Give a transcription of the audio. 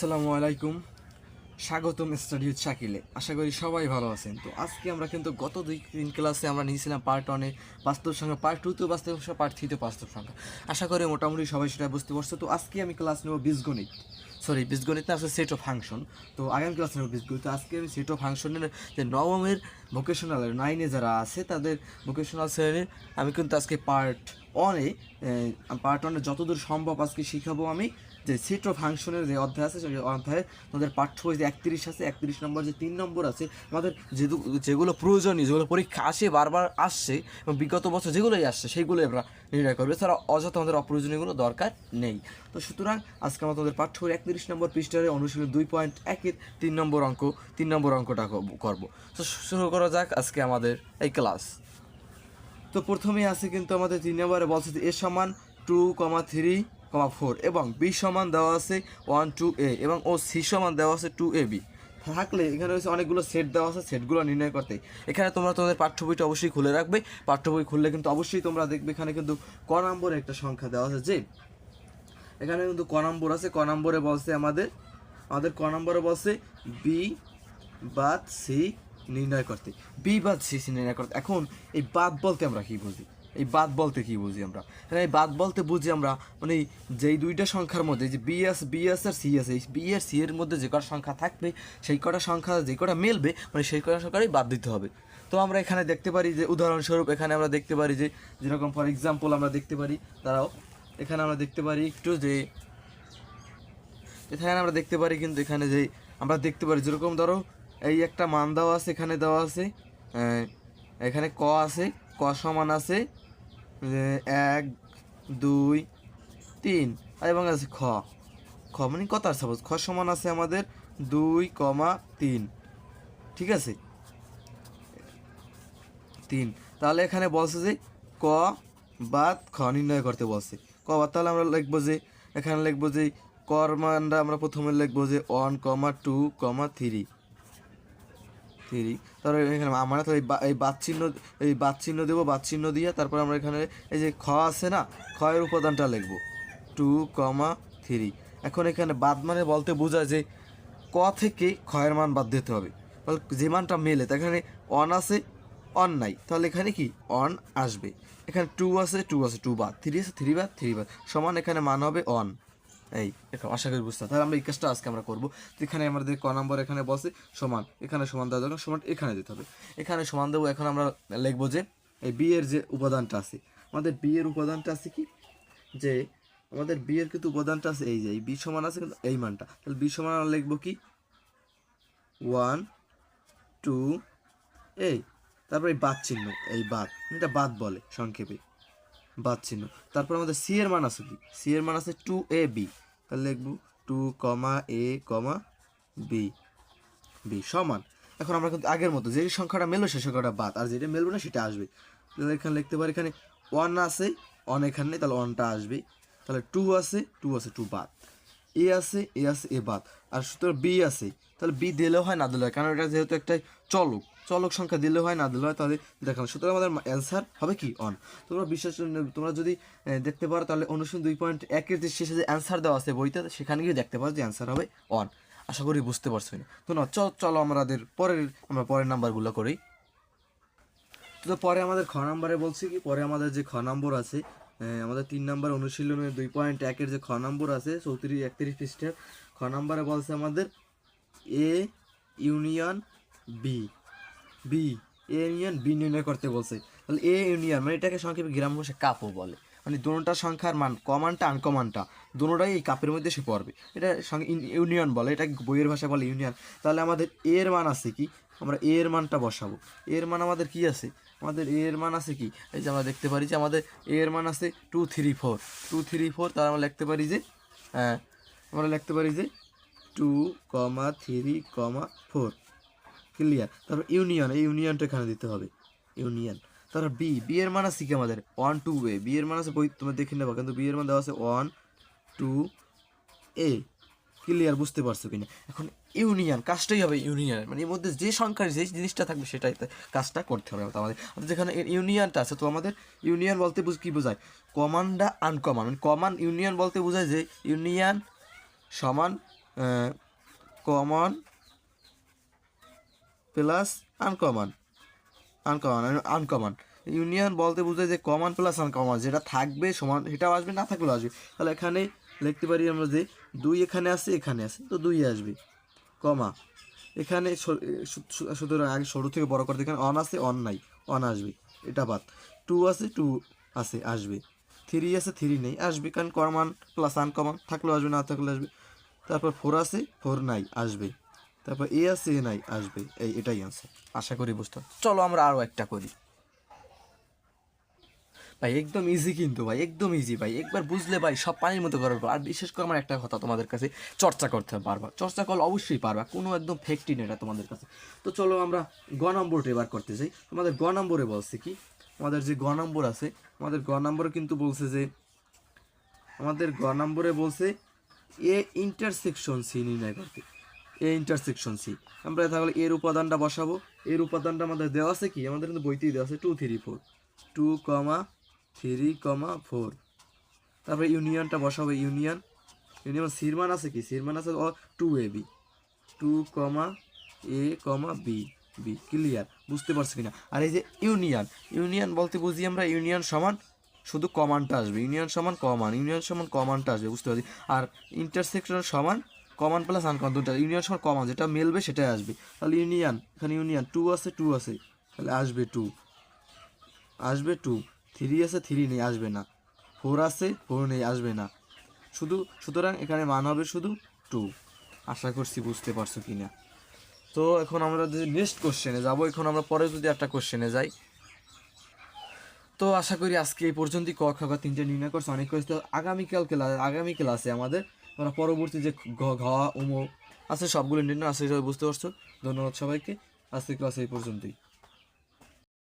আসসালামু আলাইকুম। স্বাগতম স্টাডি শাকিলে। আশা করি সবাই ভালো আছেন। তো আজকে আমরা কিন্তু গত দুই তিন ক্লাসে আমরা নিয়েছিলাম পার্ট ওয়ানে বাস্তব সংখ্যা পার্ট টুতেও বাস্তব সংখ্যা পার্ট থ্রিতে বাস্তব সংখ্যা। আশা করি মোটামুটি সবাই সেটা বুঝতে পারছ। তো আজকে আমি ক্লাস নেব বীজগণিত। সরি বীজগণিত না আসলে সেট অফ ফাংশন তো আগামী ক্লাস নেব বীজগণিত। আজকে আমি সেট অফ ফাংশনের যে নবমের ভোকেশনাল নাইনে যারা আছে, তাদের ভোকেশনাল শ্রেণির আমি কিন্তু আজকে পার্ট ওয়ানে পার্ট ওয়ানে যতদূর সম্ভব আজকে শিখাবো আমি যে সেট অফ ফাংশনের যে অধ্যায় আছে, সেই অধ্যায়ে আমাদের পাঠ্য বই যে একত্রিশ আছে, একত্রিশ নম্বর যে তিন নম্বর আছে, আমাদের যেগুলো প্রয়োজনীয়, যেগুলো পরীক্ষা আসে, বারবার আসছে এবং বিগত বছর যেগুলোই আসছে, সেইগুলোই আমরা নির্ণয় করব। এছাড়া অযথা আমাদের অপ্রয়োজনীয়গুলো দরকার নেই। তো সুতরাং আজকে আমরা তোমাদের পাঠ্য বই একত্রিশ নম্বর পৃষ্ঠারে অনুশীলন দুই পয়েন্ট একের তিন নম্বর অঙ্ক, তিন নম্বর অঙ্কটা কর- করব। তো শুরু করা যাক আজকে আমাদের এই ক্লাস তো প্রথমেই আছে কিন্তু আমাদের তিন নম্বরে বলছে যে এ সমান two comma three comma four এবং বি সমান দেওয়া আছে ওয়ান টু এ এবং ও সি সমান দেওয়া আছে টু এ বি থাকলে এখানে হচ্ছে অনেকগুলো সেট দেওয়া আছে সেটগুলো নির্ণয় করতে। এখানে তোমরা তোমাদের পাঠ্য বইটা অবশ্যই খুলে রাখবে। পাঠ্য বই খুললে কিন্তু অবশ্যই তোমরা দেখবে এখানে কিন্তু ক নম্বরে একটা সংখ্যা দেওয়া আছে, যে এখানে কিন্তু ক নম্বর আছে, ক নম্বরে বলছে আমাদের আমাদের ক নম্বরে বলছে বি বাদ সি নির্ণয় করতে। বি বাদ সি সি নির্ণয় করতে। এখন এই বাদ বলতে আমরা কি বুঝি? এই বাদ বলতে কি বুঝি আমরা? হ্যাঁ এই বাদ বলতে বুঝি আমরা মানে যেই দুইটা সংখ্যার মধ্যে, যে B S B S R C S এই বি আর সি এর মধ্যে যে কটা সংখ্যা থাকবে, সেই কটা সংখ্যা, যে কটা মেলবে মানে সেই কটা সংখ্যারই বাদ দিতে হবে। তো আমরা এখানে দেখতে পারি যে, উদাহরণস্বরূপ এখানে আমরা দেখতে পারি যে, যেরকম ফর এক্সাম্পল আমরা দেখতে পারি তারাও এখানে আমরা দেখতে পারি একটু যে, এখানে আমরা দেখতে পারি কিন্তু এখানে যে, আমরা দেখতে পারি যেরকম, ধরো এই একটা মান দেওয়া আছে, এখানে দেওয়া আছে এখানে ক আছে, ক সমান আছে এক, দুই, তিন এবং আছে খ। খ মানে কত আর সাপোজ খ সমান আছে আমাদের দুই কমা তিন, ঠিক আছে? তিন। তাহলে এখানে বলছে যে ক বাদ খ নির্ণয় করতে বলছে। ক বাদ তাহলে আমরা লিখব যে, এখানে লিখব যে, কর মানটা আমরা প্রথমে লিখব যে one comma two comma three. Three তারপরে এখানে আমরা তো এই বা- এই বাদ চিহ্ন, এই বাদ দেবো, বাদ চিহ্ন দিয়ে তারপর আমরা এখানে এই যে খ আছে না খয়ের উপাদানটা লিখব। Two comma three. এখন এখানে বাদ মানে বলতে বোঝায় যে ক থেকে ক্ষয়ের মান বাদ দিতে হবে। তাহলে যে মানটা মেলে তা এখানে অন আছে, অন নাই। তাহলে এখানে কি? অন আসবে। এখানে টু আছে টু আছে, টু বাদ। থ্রি আছে, থ্রি বাদ থ্রি বাদ। সমান এখানে মান হবে অন। এই আশা করি বুঝতে তাহলে আমরা এই কাজটা আজকে আমরা করব। তো এখানে আমাদের ক নম্বর এখানে বসে সমান। এখানে সমান দেওয়া দরকার, সমান এখানে দিতে হবে। এখানে সমান দেবো, এখন আমরা লিখব যে, এই বি এর যে উপাদানটা আছে, আমাদের বি এর উপাদানটা আছে কি? যে, আমাদের বি এর কিন্তু উপাদানটা আছে এই যে, এই বি সমান আছে কিন্তু এই মানটা। তাহলে বি সমান আমরা লিখব কি? ওয়ান টু এই তারপরে এই বাদ চিহ্ন, এই বাদ। এটা বাদ বলে, সংক্ষেপে। বাদ চিহ্ন তারপর আমাদের সি এর মান আছে কি? সি এর মান আছে টু এ বি তাহলে লিখব two comma A comma B B সমান। এখন আমরা কিন্তু আগের মতো যে সংখ্যাটা মেলবে সেই সংখ্যাটা বাদ, আর যেটা মেলবে না সেটা আসবে। তাহলে এখানে লিখতে পারি এখানে ওয়ান আছে ওয়ান এখানে নেই, তাহলে ওয়ানটা আসবে। তাহলে টু আছে টু আছে টু বাদ। এ আছে এ আছে এ বাদ। আর সুতরাং বি আছে। তাহলে বি দিলেও হয়, না দিলেও হয়, কারণ এটা যেহেতু একটা চলক। চলক সংখ্যা দিলেও হয়, না দিলে হয়, তাহলে দেখানো সুতরাং আমাদের অ্যান্সার হবে কি? অন তোমরা বিশ্বাস তোমরা যদি দেখতে পারো, তাহলে অনুশীলন দুই পয়েন্ট একের যে শেষে যে অ্যান্সার দেওয়া আছে বইতে, সেখানে গিয়ে দেখতে পারো যে অ্যান্সার হবে অন আশা করি বুঝতে পারছ না। তো না চল, চলো আমাদের পরের, আমরা পরের নাম্বারগুলো করি। তো পরে আমাদের খ নাম্বারে বলছি কি? পরে আমাদের যে খ নম্বর আছে আমাদের তিন নম্বর অনুশীলনের দুই পয়েন্ট একের যে খ নম্বর আছে, চৌত্রিশ, একত্রিশ পৃষ্ঠার, খ নম্বরে বলছে আমাদের A union B B A union B নির্ণয় করতে বলছে। তাহলে এ ইউনিয়ন মানে এটাকে সংক্ষেপে গ্রাম ভাষায় কাপও বলে। মানে দুটোটা সংখ্যার মান কমানটা আনকমানটা দুটোটাই এই কাপের মধ্যে সে পড়বে এটা ইউনিয়ন বলে এটা বইয়ের ভাষায় বলে ইউনিয়ন তাহলে আমাদের এর মান আছে কি? আমরা এর মানটা বসাবো। এর মান আমাদের কি আছে? আমাদের এর মান আছে কি? এই যে আমরা দেখতে পারি যে আমাদের এর মান আছে two three four two three four তার আমরা লিখতে পারি যে হ্যাঁ আমরা লিখতে পারি যে two comma three comma four clear তারপর ইউনিয়ন এই ইউনিয়নটা এখানে দিতে হবে। ইউনিয়ন তারপর বি বি এর মান আছে কি আমাদের? ওয়ান টু এ বি এর মান আছে, বই তোমরা দেখে নেবা, কিন্তু বি এর মান দেওয়া আছে ওয়ান টু এ ক্লিয়ার বুঝতে পারছ কিনা? এখন ইউনিয়ন কাজটাই হবে ইউনিয়ন মানে এর মধ্যে যে সংখ্যার যে জিনিসটা থাকবে, সেটাই কাজটা করতে হবে আমাদের। যেখানে ইউনিয়নটা আছে, তো আমাদের ইউনিয়ন বলতে বুঝ, কী বোঝায়? কমানটা আনকমান মানে কমান ইউনিয়ন বলতে বোঝায় যে ইউনিয়ন সমান common plus uncommon uncommon uncommon union বলতে বোঝায় যে কমন প্লাস আনকমন যেটা থাকবে সমান, সেটাও আসবে, না থাকলেও আসবে। তাহলে এখানে লিখতে পারি আমরা যে দুই এখানে আছে এখানে আছে, তো দুই আসবে। কমা এখানে সুতরাং আগে সরু থেকে বড় করতে এখানে অন আছে অন নাই অন আসবে, এটা বাদ। টু আছে টু আছে, আসবে। থ্রি আছে থ্রি নেই, আসবে, কারণ কমান প্লাস আনকমন থাকলেও আসবে, না থাকলে আসবে। তারপর ফোর আছে ফোর নাই, আসবে। তারপর এ আছে এ নাই, আসবে। এই, এটাই আছে আশা করি বুঝতে চলো আমরা আরও একটা করি। ভাই, একদম ইজি কিন্তু ভাই, একদম ইজি ভাই। একবার বুঝলে ভাই, সব পানির মতো করার আর বিশেষ করে আমার একটা কথা তোমাদের কাছে, চর্চা করতে হবে বারবার চর্চা করলে অবশ্যই পারবা। কোনো একদম ফেকটি নেই এটা তোমাদের কাছে। তো চলো আমরা গ নম্বরটা এবার করতে চাই তোমাদের গ নম্বরে বলছে কি? আমাদের যে গ নম্বর আছে, আমাদের গ নম্বরে কিন্তু বলছে যে, আমাদের গ নম্বরে বলছে এ ইন্টারসেকশন সি নির্ণয় করতে। এ ইন্টারসেকশন সি আমরা তাহলে এর উপাদানটা বসাবো। এর উপাদানটা আমাদের দেওয়া আছে কি? আমাদের কিন্তু বইতেই দেওয়া আছে two three four two comma three comma four তারপরে ইউনিয়নটা বসাবো, ইউনিয়ন। ইউনিয়ন সিরমান আছে কি? সিরমান আছে two A B two comma A comma B B clear বুঝতে পারছি কিনা? আর এই যে ইউনিয়ন ইউনিয়ন বলতে বুঝি আমরা ইউনিয়ন সমান শুধু কমানটা আসবে। ইউনিয়ন সমান কমান ইউনিয়ন সমান কমানটা আসবে, বুঝতে পারছি? আর ইন্টারসেকশন সমান কমান প্লাস আনকমান দুটা ইউনিয়ন সমান কমান যেটা মেলবে সেটাই আসবে। তাহলে ইউনিয়ন এখানে ইউনিয়ন টু আছে টু আছে। তাহলে আসবে টু আসবে টু থ্রি আছে থ্রি নেই, আসবে না। ফোর আছে ফোর নেই, আসবে না। শুধু, সুতরাং এখানে মান হবে শুধু টু আশা করছি বুঝতে পারছ কি না তো এখন আমরা যদি নেক্সট কোশ্চেনে যাব, এখন আমরা পরে যদি একটা কোশ্চেনে যাই। তো আশা করি আজকে এই পর্যন্তই। ক গ তিনটে নির্ণয় করছে, অনেক করেছে আগামীকাল ক্লাস আগামী ক্লাসে আমাদের আমরা পরবর্তী যে ঘ উমো উম আছে সবগুলো নির্ণয় আছে বুঝতে পারছ। ধন্যবাদ সবাইকে। আজকে ক্লাস এই পর্যন্তই।